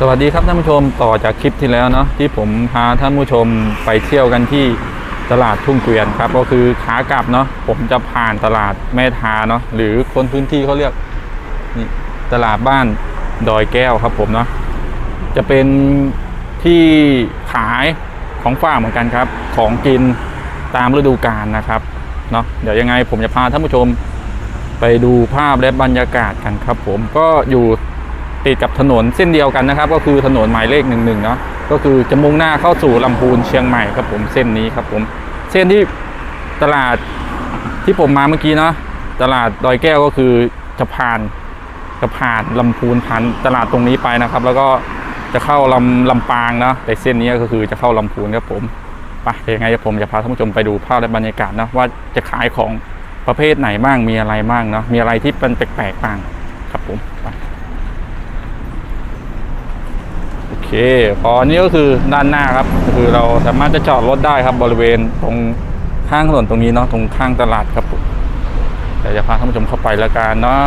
สวัสดีครับท่านผู้ชมต่อจากคลิปที่แล้วเนาะที่ผมพาท่านผู้ชมไปเที่ยวกันที่ตลาดทุ่งเกวียนครับก็คือขากลับเนาะผมจะผ่านตลาดแม่ทาเนาะหรือคนพื้นที่เขาเรียกนี่ตลาดบ้านดอยแก้วครับผมเนาะจะเป็นที่ขายของฝากเหมือนกันครับ ของกินตามฤดูกาลนะครับเนาะเดี๋ยวยังไงผมจะพาท่านผู้ชมไปดูภาพและบรรยากาศกันครับ ผมก็อยู่ ติดกับถนนเส้นเดียวกันนะครับ ก็คือถนนหมายเลขหนึ่งหนึ่งเนาะก็คือจะมุ่งหน้าเข้าสู่ลำพูนเชียงใหม่ครับผมเส้นนี้ครับผมเส้นที่ตลาดที่ผมมาเมื่อกี้เนาะตลาดดอยแก้วก็คือจะผ่านจะผ่านลำพูนผ่านตลาดตรงนี้ไปนะครับ แล้วก็จะเข้าลำลำปางเนาะแต่เส้นนี้ก็คือจะเข้าลำพูนครับผมไปเดี๋ยวยังไงผมจะพาท่านผู้ชมไปดูภาพและบรรยากาศนะว่าจะขายของประเภทไหนบ้างมีอะไรบ้างเนาะมีอะไรที่เป็นแปลกๆบ้างครับผมไปโอ เค พอนนี้ก็คือด้านหน้าครับ คือเราสามารถจะจอดรถได้ครับบริเวณตรงข้างถนนตรงนี้เนาะตรงข้างตลาดครับผมเดี๋ยวจะพาท่านผู้ชมเข้าไปล้วกันเนาะ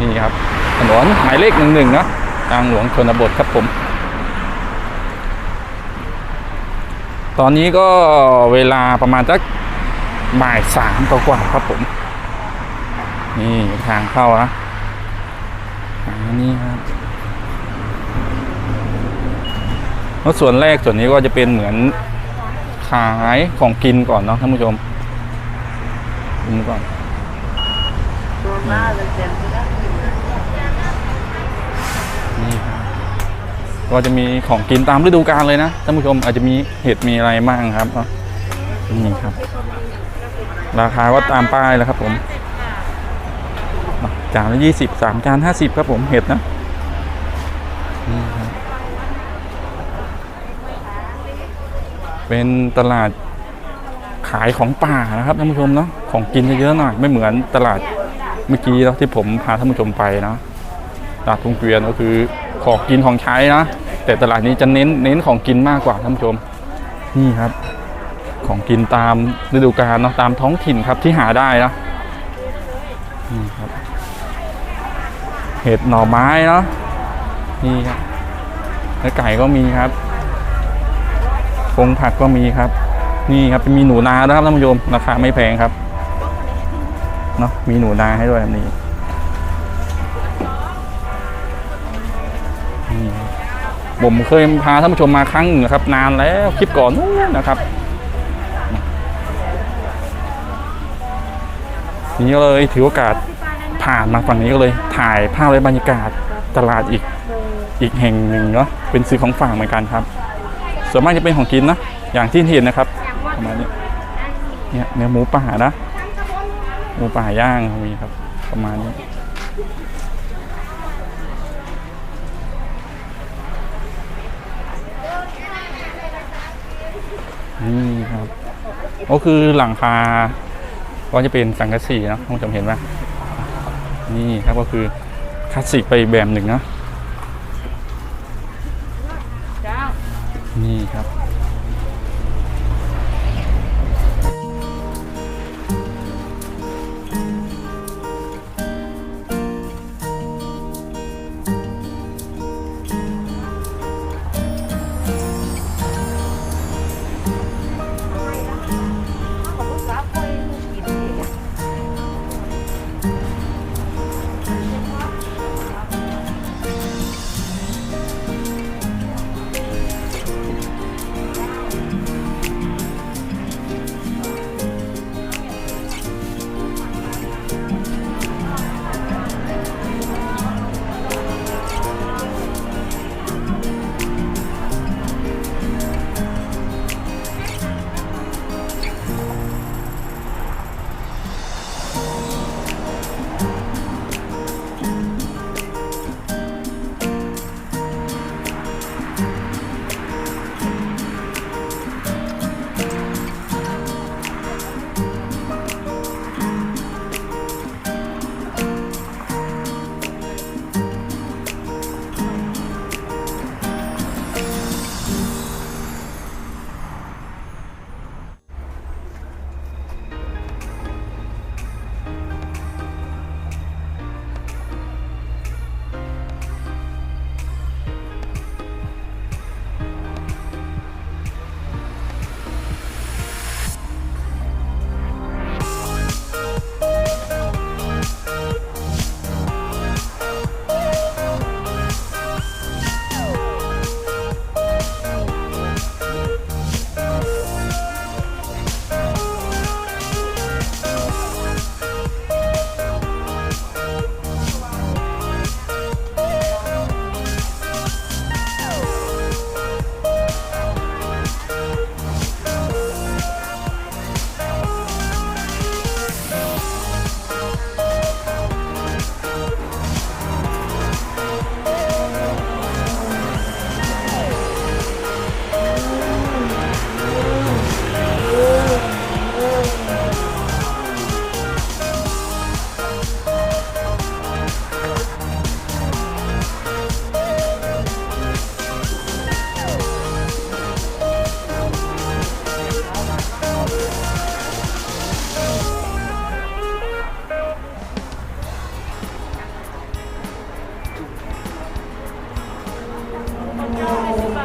นี่ครับถนนหมายเลขหนึ่งหนึ่งเนาะทางหลวงชนบทครับผม ตอนนี้ก็เวลาประมาณสักบ่ายสามกว่าครับผม นี่ทางเข้านะอันนี้ครับ แล้วส่วนแรกส่วนนี้ก็จะเป็นเหมือนขายของกินก่อนเนาะท่านผู้ชมดูก่อนนี่ครับก็จะมีของกินตามฤดูกาลเลยนะท่านผู้ชมอาจจะมีเห็ดมีอะไรบ้างครับเนาะนี่ครับ ราคาก็ตามป้ายแล้วครับผมจานละยี่สิบสามจานห้าสิบครับผมเห็ดนะ เป็นตลาดขายของป่านะครับท่านผู้ชมเนาะของกินเยอะหน่อยไม่เหมือนตลาดเมื่อกี้เนาะที่ผมพาท่านผู้ชมไปนะตลาดทุ่งเกวียนก็คือของกินของใช้นะแต่ตลาดนี้จะเน้นเน้นของกินมากกว่าท่านผู้ชม นี่ครับ ของกินตามฤดูกาลเนาะตามท้องถิ่นครับที่หาได้นะนี่ครับ เห็ดหน่อไม้เนาะนี่ครับเนื้อไก่ก็มีครับ ฟงผักก็มีครับ นี่ครับมีหนูนาด้วยครับท่านผู้ชมราคาไม่แพงครับเนาะมีหนูนาให้ด้วยแบบนี้ผมเคยพาท่านผู้ชมมาครั้งหนึ่งนะครับ นานแล้วคลิปก่อนนู้นนะครับนี้ก็เลยถือโอกาสผ่านมาฝั่งนี้ก็เลย ถ่ายภาพและบรรยากาศตลาดอีกอีกแห่งหนึ่งเนาะเป็นซื้อของฝากเหมือนกันครับ ส่วนมากจะเป็นของกินนะ อย่างที่เห็นนะครับประมาณนี้เนี่ยเนื้อหมูป่านะ หมูป่าย่างมีครับ ประมาณนี้นี่ครับก็คือหลังคา ก็จะเป็นสังกะสีนะท่านผู้ชมเห็นไหมนี่ครับก็คือคลาสสิกไปแบบหนึ่งนะ นี่ครับ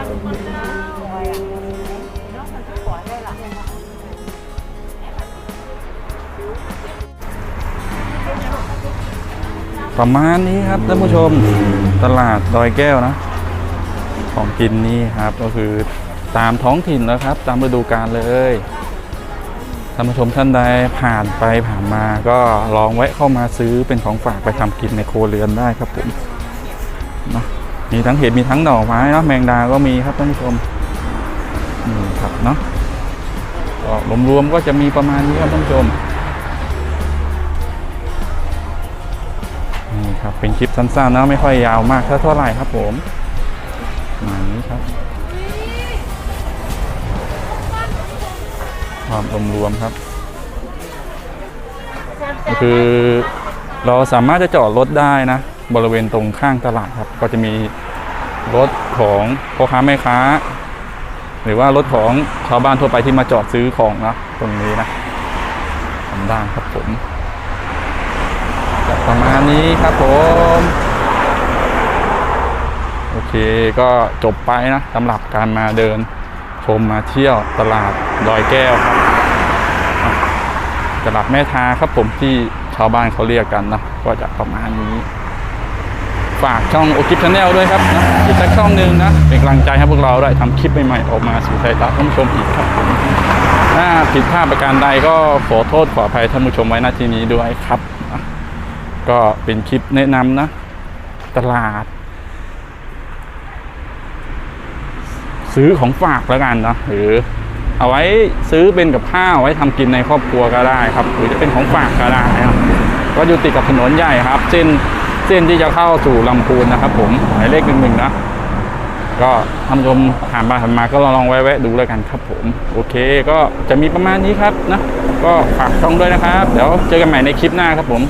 ประมาณนี้ครับท่านผู้ชมตลาดดอยแก้วนะ ของกินนี่ครับก็คือตามท้องถิ่นแล้วครับ ตามฤดูกาลเลยท่านผู้ชมท่านใดผ่านไปผ่านมาก็ลองแวะเข้ามาซื้อเป็นของฝากไปทำกินในโครเรือนได้ครับผมเนาะ มีทั้งเห็ดมีทั้งหน่อไม้เนาะแมงดาก็มีครับท่านผู้ชมนี่ครับเนาะก็รวมๆก็จะมีประมาณนี้ครับท่านผู้ชมนี่ครับเป็นคลิปสั้นๆนะไม่ค่อยยาวมากเท่าไหร่ครับผมมานี้ครับความรวมๆครับก็คือเราสามารถจะจอดรถได้นะ บริเวณตรงข้างตลาดครับ ก็จะมีรถของพ่อค้าแม่ค้า หรือว่ารถของชาวบ้านทั่วไปที่มาจอดซื้อของนะตรงนี้นะทำได้ครับผมประมาณนี้ครับผมโอเคก็จบไปนะสำหรับการมาเดินชมมาเที่ยวตลาดดอยแก้วครับตลาดแม่ทาครับผมที่ชาวบ้านเขาเรียกกันนะก็จะประมาณนี้ ฝากช่องโอคิปชาแนลด้วยครับนะอีกสักช่องหนึ่งนะเป็นกำลังใจให้พวกเราได้ทำคลิปใหม่ๆออกมาสู่สายตาท่านผู้ชมอีกครับถ้าผิดพลาดประการใดก็ขอโทษขออภัยท่านผู้ชมไว้ณที่นี้ด้วยครับนะก็เป็นคลิปแนะนำนะ ตลาด ซื้อของฝากแล้วกันนะหรือเอาไว้ซื้อเป็นกับข้าวไว้ทำกินในครอบครัวก็ได้ครับ หรือจะเป็นของฝากก็ได้ครับก็อยู่ติดกับถนนใหญ่ครับ เส้น เส้นที่จะเข้าสู่ลำพูนนะครับ ผมหมายเลขหนึ่งหนึ่งนะก็ท่านผู้ชมผ่านมาผ่านมาก็ลองแวะดูแล้วกันครับผมโอเค ก็จะมีประมาณนี้ครับนะก็ฝากช่องด้วยนะครับ เดี๋ยวเจอกันใหม่ในคลิปหน้าครับผม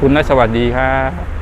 คุณและสวัสดีครับ